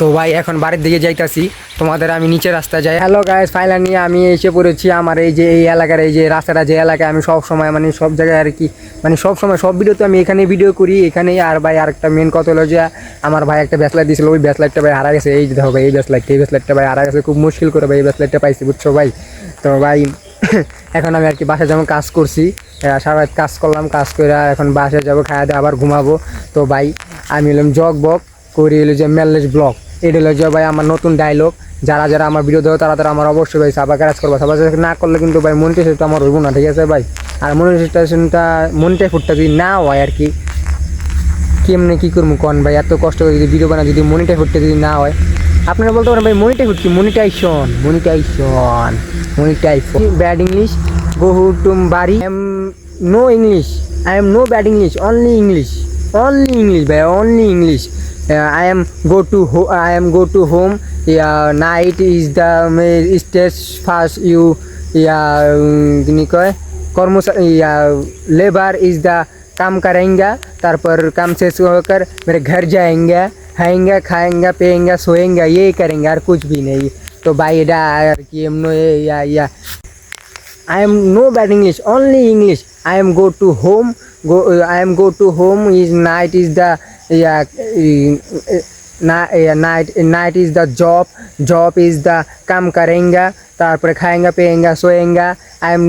তো ভাই, এখন বাড়ির দিকে যাইতাছি। তোমাদের আমি নিচে রাস্তা যাই। হ্যালো গাইস নিয়ে আমি এসে পড়েছি আমার এই যে, এই এলাকার এই যে রাস্তাটা, যে এলাকায় আমি সব সময় মানে সব জায়গায় আর কি মানে সব সময় সব ভিডিওতে আমি এখানে ভিডিও করি, এখানেই আর ভাই আরেকটা মেন কথা হলো যে, আমার ভাই একটা ব্যাসলাইট দিয়েছিল ওই ব্যাসলাইটটা ভাই হারা গেছে। এই যে ভাই, এই ব্যাসলাইটটা এই ব্যাসলাইটটা ভাই হারা গেছে, খুব মুশকিল করে ভাই এই ব্যাসলাইটটা পাইছি, বুঝছ ভাই? তো ভাই, এখন আমি আর কি বাসায় যেমন কাজ করছি সারা কাজ করলাম, কাজ করে এখন বাসায় যাব খাওয়া দাওয়া, আবার ঘুমাবো। তো ভাই, আমি হলাম জগ বক করি হলো যে মেললেস ব্লগ এটা হলো যে ভাই আমার নতুন ডায়লগ যারা যারা আমার ভিডিও দেবো তারা তারা আমার অবশ্যই ভাই সাবা কাজ করব। সাবা কাজ না করলে কিন্তু ভাই মনিটাইজেশনটা আমার হইব না ঠিক আছে ভাই? আর মনিটাইজেশনটা মনিটাই ফুটটা যদি না হয় আর কি কেমনে কী করব কন ভাই? এত কষ্ট করে যদি ভিডিও বানা যদি মনিটাই ফুটতে যদি না হয়। আপনারা বলতে পারেন ভাই মনিটাই ফুট কি মনিটাইশন মনিটাইশন মনিটাইশন ব্যাড ইংলিশ গো হু টুম বাড়ি am no English I am no bad English only English only English ভাই only English I am go to I am go to home या night is the may stage fast you या कह कर्म या labour is the काम करेंगे, तार पर काम से होकर मेरे घर जाएँगे खाएँगे खाएँगे पियेंगे सोएँगे, ये करेंगे यार कुछ भी नहीं। तो बाई डा, यार एम नो या या। I am no bad English only English I am go to home go I am go to home is night is the yeah, night night is the job. Job is the কাম করেঙ্গা তারপরে খায়েঙ্গা পেয়েঙ্গা সোয়েঙ্গা I am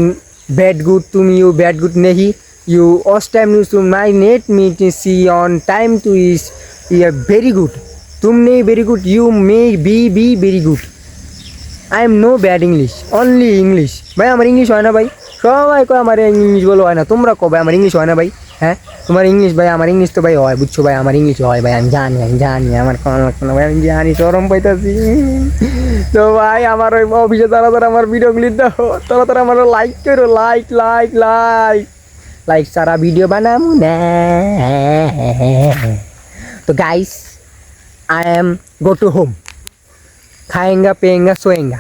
bad good তুমি you bad good নেহি you us time news to my net meet see on time to is yeah very good তুম নেই very good you may be be very good I am no bad English only English ভাই আমার English হয় না ভাই সবাই কয় আমার ইংলিশ বলো হয় না তোমরা কবে আমার ইংলিশ হয় না ভাই হ্যাঁ তোমার ইংলিশ ভাই আমার ইংলিশ তো ভাই হয় বুঝছো ভাই আমার ইংলিশ হয় ভাই আমি জানি আমি জানি আমার কোনো লাগতো না ভাই আমি জানি চরম পাইতেছি তো ভাই আমার ওই অফিসে তারা তারা আমার ভিডিওগুলি দেখো তারা তারা আমার লাইক করো লাইক লাইক লাইক লাইক সারা ভিডিও বানামু না तो guys I am go to home खाएँगा पिएँगा सोएँगा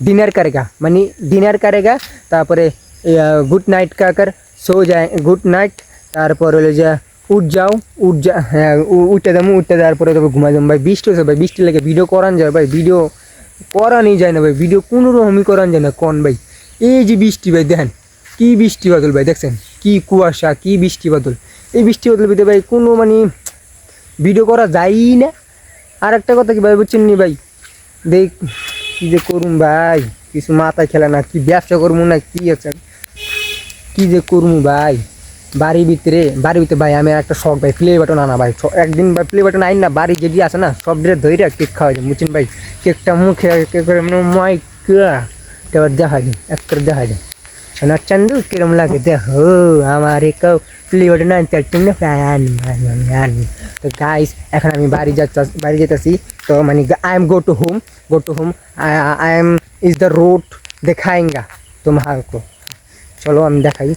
डिनर करेगा मनी डिनर करेगा तापर गुड नाइट का कर सो जाए गुड नाइट তারপর হলো যে উঠ যাও, উঠ যা হ্যাঁ উঠতে যাব উঠতে যাওয়ার পরে তবে ঘুমাই যাব ভাই, বৃষ্টি হচ্ছে ভাই বৃষ্টি লেগে ভিডিও করান যায়, ভাই ভিডিও করানই যায় না, ভাই ভিডিও কোনো রকমই করান যায় না, কোন ভাই। এই যে বৃষ্টি, ভাই, দেখেন, কি বৃষ্টি বাদল, ভাই, দেখছেন? কি কুয়াশা, কি বৃষ্টি বাদল। এই বৃষ্টি বাদল ভিতরে, ভাই, কোনো মানে ভিডিও করা যায়ই না। আর একটা কথা কি, ভাই, বুঝছেন নি, ভাই? দেখ, কি যে করুম, ভাই, কিছু মাথায় খেলে না, কি ব্যবসা করব না, কি আছে? কি যে করব, ভাই? বাড়ির ভিতরে বাড়ির ভিতরে ভাই, আমি একটা শখ ভাই প্লে বাটন আনা ভাই একদিন ভাই প্লে বাটন আইন না, বাড়ি যেদি আছে না, সব ড্রেস ধরে কেক খাওয়া যায়। বুঝছেন ভাই কেকটা মুখে করে মানে মাই এবার দেখা যায় এক করে দেখা যায় সোনা চান্দু, কিরম লাগে? দেখো, আমার কেউ প্লে বাটন আনতে না তো গাইস এখন আমি বাড়ি যাচ্ছি, বাড়ি যেতেছি। তো মানে I am go to home go to home I am is the road দেখাएंगा তোমাকে চলো, আমি দেখাই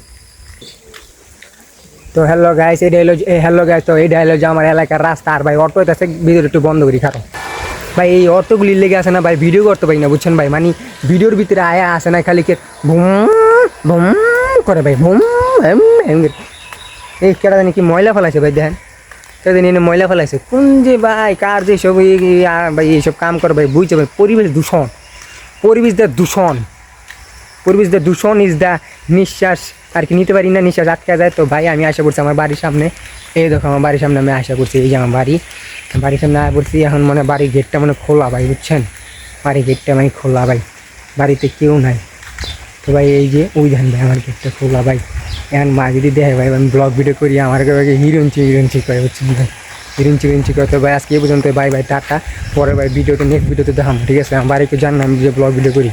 তো হ্যালো গাইস এই এই হ্যালো গাইস তো এই ডায়লগ আমার এলাকার রাস্তা আর ভাই অটো আছে ভিডিও একটু বন্ধ করি খারাপ ভাই, এই অটোগুলি লেগে আসে না ভাই ভিডিও করতে পারি না, বুঝছেন ভাই? মানে ভিডিওর ভিতরে আয়া আসে না, খালি কে ভুম ভুম করে ভাই, ভুম এই কেটা জানি কি ময়লা ফেলাইছে ভাই, দেখেন। কেটা জানি ময়লা ফেলাইছে। কোন যে ভাই, কার যে সব ভাই এইসব কাম করে ভাই, বুঝছে ভাই? পরিবেশ দূষণ। পরিবেশ দা দূষণ। পরিবেশ দা দূষণ ইজ দ্য নিঃশ্বাস আর কি নিতে পারি না নিঃশ্বাস আটকে যায়। তো ভাই, আমি আশা করছি আমার বাড়ির সামনে, এই দেখো আমার বাড়ির সামনে আমি আশা করছি, এই যে আমার বাড়ি, বাড়ির সামনে আশা করছি, এখন মানে বাড়ির গেটটা মানে খোলা ভাই, বুঝছেন? বাড়ির গেটটা মানে খোলা ভাই, বাড়িতে কেউ নাই। তো ভাই, এই যে ওই ধান ভাই, আমার গেটটা খোলা ভাই। এখন মা যদি দেখে ভাই, আমি ব্লগ ভিডিও করি, আমার কাছে হিরোইনচি হিরোইনচি করে, বুঝছেন ভাই? হিরোইনচি হিরোইনচি করে। তো ভাই, আজকে এই পর্যন্ত ভাই ভাই টাটা। পরে ভাই, ভিডিওতে নেক্সট ভিডিওতে দেখাম ঠিক আছে? আমার বাড়িতে জান না, আমি যে ব্লগ ভিডিও করি।